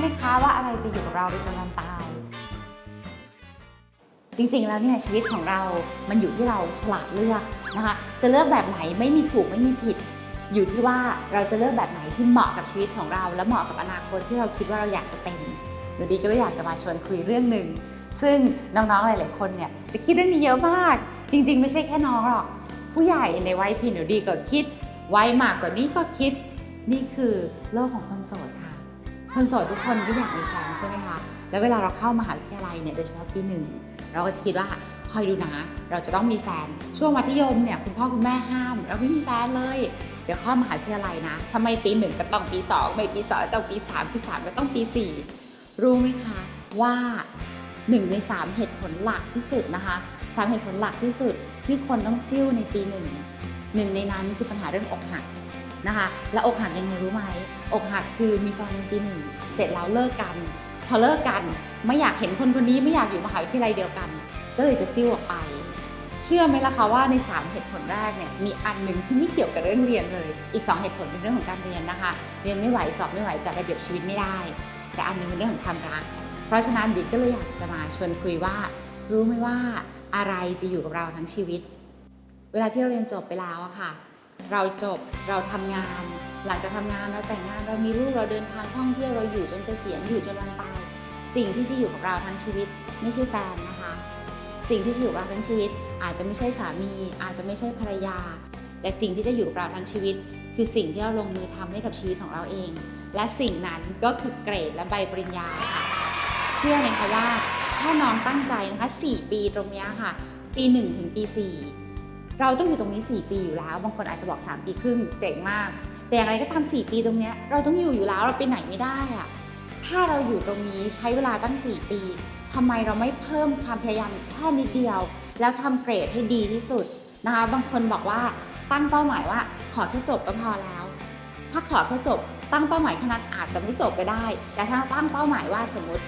ไหมคะว่าอะไรจะอยู่กับเราไปจนวันตาย จริงๆแล้วเนี่ยชีวิตของเรา มันอยู่ที่เราฉลาดเลือกนะคะ จะเลือกแบบไหนไม่มีถูกไม่มีผิด อยู่ที่ว่าเราจะเลือกแบบไหนที่เหมาะกับชีวิตของเรา และเหมาะกับอนาคตที่เราคิดว่าเราอยากจะเป็นหนูดีก็เลยอยากจะมาชวนคุยเรื่องหนึ่งซึ่งน้องๆหลายๆคนเนี่ยจะคิดเรื่องนี้เยอะมาก จริง ๆ ไม่ใช่แค่น้องหรอก ผู้ใหญ่ในวัยพี่หนูดีก็คิดวัยมากกว่านี้ก็คิดนี่คือโลกของคนโสดค่ะ คนโสดทุกคนก็อยากมีแฟนใช่ไหมคะ แล้วเวลาเราเข้ามหาวิทยาลัยเนี่ยโดยเฉพาะปีหนึ่งเราก็จะคิดว่าคอยดูนะ เราจะต้องมีแฟน ช่วงมัธยมเนี่ยคุณพ่อคุณแม่ห้าม เราไม่มีแฟนเลย เดี๋ยวเข้ามหาวิทยาลัยนะทำไมปีหนึ่งก็ต้องปีสองไม่ปีสองต้องปีสามปีสามก็ต้องปีสี่รู้ไหมคะว่าหนึ่งในสามเหตุผลหลักที่สุดนะคะสามเหตุผลหลักที่สุดที่คนต้องซิ่วในปีหนึ่งหนึ่งในนั้นคือปัญหาเรื่องอกหักนะคะ แล้วอกหักยังไงรู้ไหม อกหักคือมีแฟนในปีหนึ่งเสร็จแล้วเลิกกัน พอเลิกกันไม่อยากเห็นคนคนนี้ไม่อยากอยู่มหาวิทยาลัยเดียวกัน ก็เลยจะซิ่วออกไป เชื่อไหมล่ะคะว่าใน 3 เหตุผลแรกเนี่ยมีอันหนึ่งที่ไม่เกี่ยวกับเรื่องเรียนเลย อีก 2 เหตุผลเป็นเรื่องของการเรียนนะคะ เรียนไม่ไหวสอบไม่ไหวจัดระเบียบชีวิตไม่ได้ แต่อันนึงเป็นเรื่องของความรัก เพราะฉะนั้นบิ๊กก็เลยอยากจะมาชวนคุยว่า รู้ไหมว่าอะไรจะอยู่กับเราทั้งชีวิต เวลาที่เราเรียนจบไปแล้วอะค่ะ เราจบเราทำงาน หลังจากทำงานเราแต่งงานเรามีลูกเราเดินทางท่องเที่ยวเราอยู่จนเกษียณอยู่จนวันตายสิ่งที่จะอยู่กับเราทั้งชีวิต ไม่ใช่แฟนนะคะ สิ่งที่จะอยู่กับเราทั้งชีวิต อาจจะไม่ใช่สามี อาจจะไม่ใช่ภรรยา แต่สิ่งที่จะอยู่กับเราทั้งชีวิต คือสิ่งที่เราลงมือทำให้กับชีวิตของเราเอง และสิ่งนั้นก็คือเกรดและใบปริญญาค่ะเชื่อไหมคะว่าถ้าน้องตั้งใจนะคะ 4 ปีตรงนี้ค่ะ ปี 1 ถึงปี 4 เราต้องอยู่ตรงนี้ 4 ปีอยู่แล้ว บางคนอาจจะบอก 3 ปีครึ่งเจ๋งมาก แต่อย่างไรก็ตาม 4 ปีตรงเนี้ยเราต้องอยู่อยู่แล้วเราไปไหนไม่ได้อะถ้าเราอยู่ตรงนี้ใช้เวลาตั้ง 4 ปีทำไมเราไม่เพิ่มความพยายามแค่นิดเดียว แล้วทำเกรดให้ดีที่สุดนะคะบางคนบอกว่าตั้งเป้าหมายว่า ขอแค่จบก็พอแล้ว ถ้าขอแค่จบ ตั้งเป้าหมายแค่นั้นอาจจะไม่จบก็ได้ แต่ถ้าตั้งเป้าหมายว่าสมมติ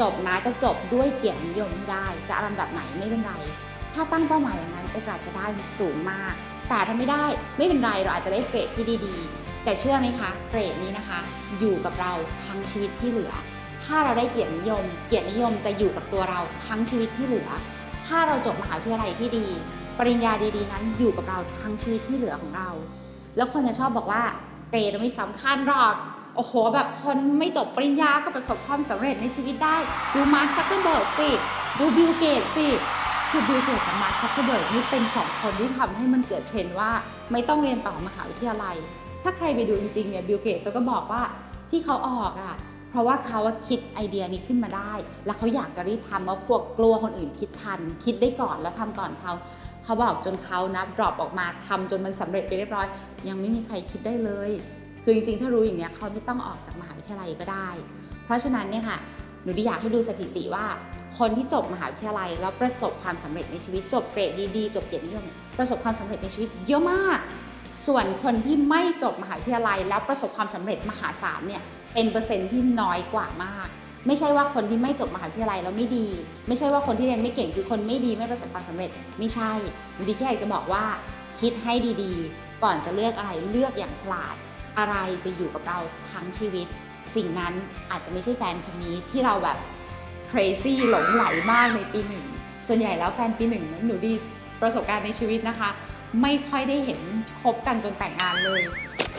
จบนะจะจบด้วยเกียรตินิยมให้ได้ จะลำดับไหนไม่เป็นไร ถ้าตั้งเป้าหมายอย่างนั้นโอกาสจะได้สูงมาก แต่ถ้าไม่ได้ไม่เป็นไรเราอาจจะได้เกรดที่ดีๆ แต่เชื่อไหมคะเกรดนี้นะคะ อยู่กับเราทั้งชีวิตที่เหลือ ถ้าเราได้เกียรตินิยม เกียรตินิยมจะอยู่กับตัวเราทั้งชีวิตที่เหลือ ถ้าเราจบมหาวิทยาลัยที่ดี ปริญญาดีๆ นั้นอยู่กับเราทั้งชีวิตที่เหลือของเรา แล้วคนจะชอบบอกว่าเกรดไม่สำคัญหรอกโอ้โห แบบคนไม่จบปริญญาก็ประสบความสำเร็จในชีวิตได้ ดูมาร์คซักเกอร์เบิร์กสิ ดูบิลเกตสิ คือบิลเกตกับมาร์คซักเกอร์เบิร์กนี่เป็นสองคนที่ทำให้มันเกิดเทรนด์ว่าไม่ต้องเรียนต่อมหาวิทยาลัย ถ้าใครไปดูจริงๆเนี่ยบิลเกตเขาก็บอกว่าที่เขาออกอะเพราะว่าเขาคิดไอเดียนี้ขึ้นมาได้ แล้วเขาอยากจะรีบทำเพราะพวกกลัวคนอื่นคิดทัน คิดได้ก่อนแล้วทำก่อนเขาเขาบอกจนเขานะดรอปออกมาทำจนมันสำเร็จไปเรียบร้อย ยังไม่มีใครคิดได้เลย คือจริงๆ ถ้ารู้อย่างเนี้ยเขาไม่ต้องออกจากมหาวิทยาลัยก็ได้ เพราะฉะนั้นเนี่ยค่ะ หนูดีอยากให้ดูสถิติว่า คนที่จบมหาวิทยาลัยแล้วประสบความสำเร็จในชีวิตจบเกรดดีๆจบเกียรตินิยมประสบความสำเร็จในชีวิตเยอะมาก ส่วนคนที่ไม่จบมหาวิทยาลัย แล้วประสบความสำเร็จมหาศาลเนี่ยเป็นเปอร์เซ็นต์ที่น้อยกว่ามาก ไม่ใช่ว่าคนที่ไม่จบมหาวิทยาลัยแล้วไม่ดี ไม่ใช่ว่าคนที่เรียนไม่เก่งคือคนไม่ดีไม่ประสบความสำเร็จไม่ใช่หนูดีแค่อยากจะบอกว่าคิดให้ดีๆ ก่อนจะเลือกอะไรเลือกอย่างฉลาด อะไรจะอยู่กับเราทั้งชีวิต สิ่งนั้นอาจจะไม่ใช่แฟนคนนี้ที่เราแบบ crazy หลงไหลมากในปีหนึ่ง ส่วนใหญ่แล้วแฟนปีหนึ่งหนูดีประสบการณ์ในชีวิตนะคะ ไม่ค่อยได้เห็นคบกันจนแต่งงานเลย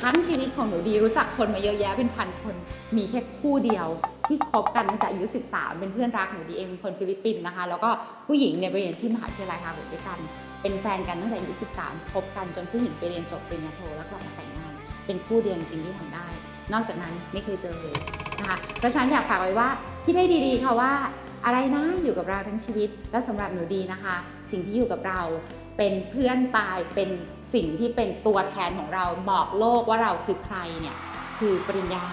ทั้งชีวิตของหนูดีรู้จักคนมาเยอะแยะเป็นพันคน มีแค่คู่เดียวที่คบกันตั้งแต่อายุ 13 เป็นเพื่อนรักหนูดีเองเป็นคนฟิลิปปินส์นะคะ แล้วก็ผู้หญิงเนี่ยไปเรียนที่มหาวิทยาลัยฮาร์วาร์ดด้วยกัน เป็นแฟนกันตั้งแต่อายุ 13 คบกันจนผู้หญิงไปเรียนจบปริญญาโทแล้วกลับมาแต่งงาน เป็นคู่เดียวจริงที่ทำได้ นอกจากนั้นไม่เคยเจอเลยนะคะเพราะฉะนั้นอยากฝากไว้ว่าคิดให้ดีๆค่ะว่าอะไรนะอยู่กับเราทั้งชีวิต แล้วสำหรับหนูดีนะคะ สิ่งที่อยู่กับเราเป็นเพื่อนตายเป็นสิ่งที่เป็นตัวแทนของเราบอกโลกว่าเราคือใครเนี่ยคือปริญญา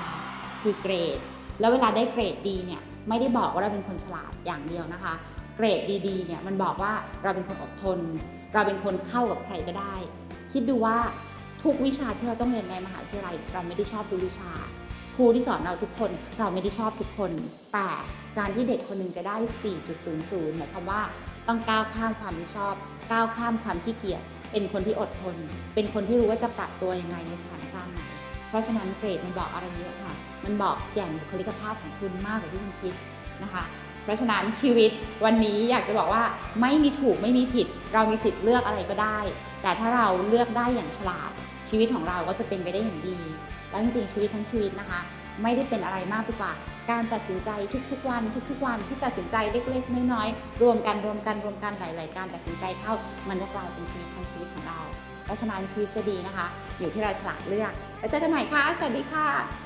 คือเกรด แล้วเวลาได้เกรดดีเนี่ยไม่ได้บอกว่าเราเป็นคนฉลาดอย่างเดียวนะคะ เกรดดีๆเนี่ยมันบอกว่าเราเป็นคนอดทน เราเป็นคนเข้ากับใครก็ได้ คิดดูว่า ทุกวิชาที่เราต้องเรียนในมหาวิทยาลัยเราไม่ได้ชอบทุกวิชา ครูที่สอนเราทุกคน เราไม่ได้ชอบทุกคน แต่การที่เด็กคนหนึ่งจะได้ 4.00 หมายความว่าต้องก้าวข้ามความไม่ชอบ ก้าวข้ามความขี้เกียจ เป็นคนที่อดทน เป็นคนที่รู้ว่าจะปรับตัวยังไงในสถานการณ์ไหน เพราะราะฉะนั้นเกรดมันบอกอะไรเยอะค่ะ มันบอกแก่นบุคลิกภาพของคุณมากกว่าที่คุณคิดนะคะ เพราะฉะนั้นชีวิตวันนี้อยากจะบอกว่าไม่มีถูกไม่มีผิด เรามีสิทธิ์เลือกอะไรก็ได้ แต่ถ้าเราเลือกได้อย่างฉลาด ชีวิตของเราก็จะเป็นไปได้อย่างดี แล้วจริงๆชีวิตทั้งชีวิตนะคะ ไม่ได้เป็นอะไรมากไปกว่า การตัดสินใจทุกๆวัน ทุกๆวันที่ตัดสินใจเล็กๆน้อยๆรวมกันรวมกันรวมกันหลาย ๆ การตัดสินใจเข้ามันจะกลายเป็นชีวิตทั้งชีวิตของเรา เพราะฉะนั้นชีวิตจะดีนะคะ อยู่ที่เราฉลาดเลือกแล้วเจอกันใหม่ค่ะสวัสดีค่ะ